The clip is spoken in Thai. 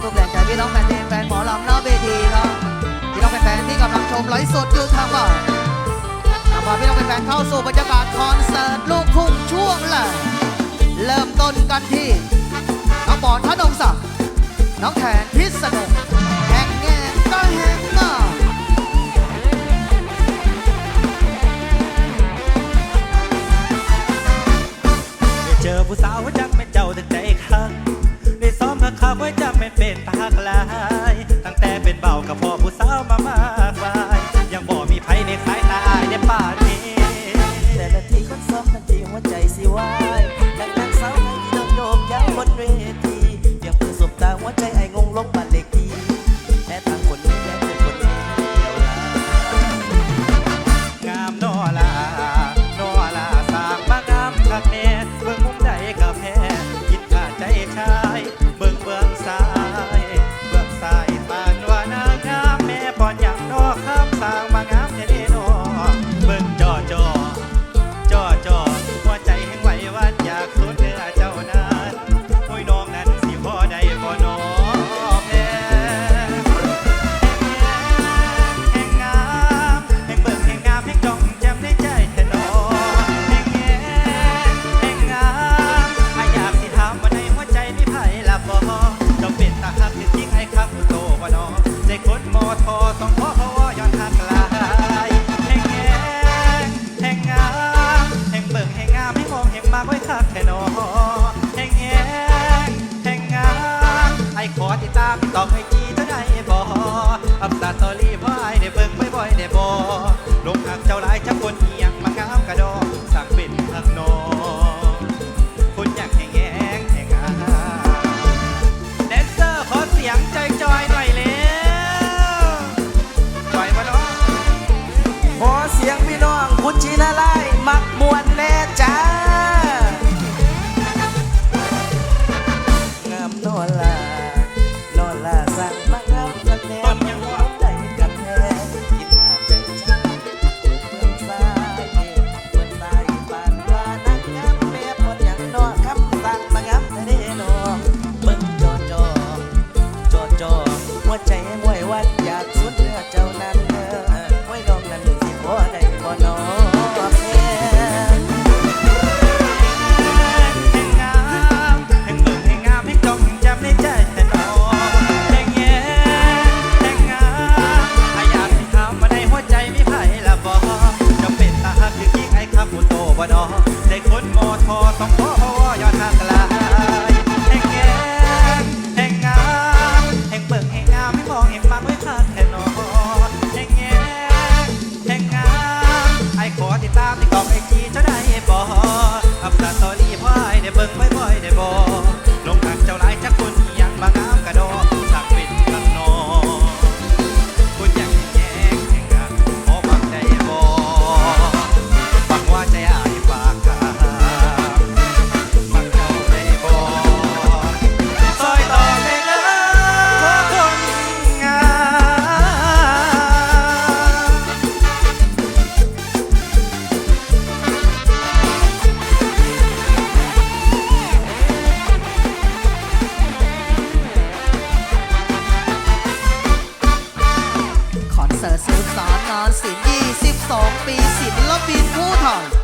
ควทุกแรงใจพี่น้องแฟนเพลงแฟนหมอลำนอกเวทีครับพี่น้องแฟนที่กำลังชมไลฟ์สดอยู่ทางบ้านทางบ้พี่น้องแฟนเข้าสู่บรรยากาศคอนเสิร์ตลูกทุ่งช่วงแรกเริ่มต้นกันที่น้องปอนธนงศักดิ์น้องแทนพิษณุแห่งแง่ก็แห่งหน้าเจอผู้สาวจัก ทอสองพอพวย้อนหักลายแห่งแหงแห่งงามแห่งเบิ่งแห่งงามแห่งมองแห่งมากไว้คักแค่นอแห่งแหงแห่งไอ้ขอติดตามตอกให้กีเท่าใดบ่อับสาสอรี่พ่อไอ้ได้เบิ่งบ่อยๆได้บ่ วันอยากสุดเนื้อเจ้านั้นไว้ลองนั้นสิพอได้พอนอแม่แห่งงามแห่งเมืองแห่งงามแห่งดอกแห่งจำในใจแต่นอแห่งแย่แห่งงามอาอยากที่ถามมาในหัวใจไม่ไผ่ละบอจะเป็นตาหักหรือยิ่งไอ้ข้าผู้โตบ่นอได้คนมอทอต้องขอพอยอดทางกล มักไว้คาดแน่นอน สุสานนานศิลป์องปีศิลปินผู้ถ่าย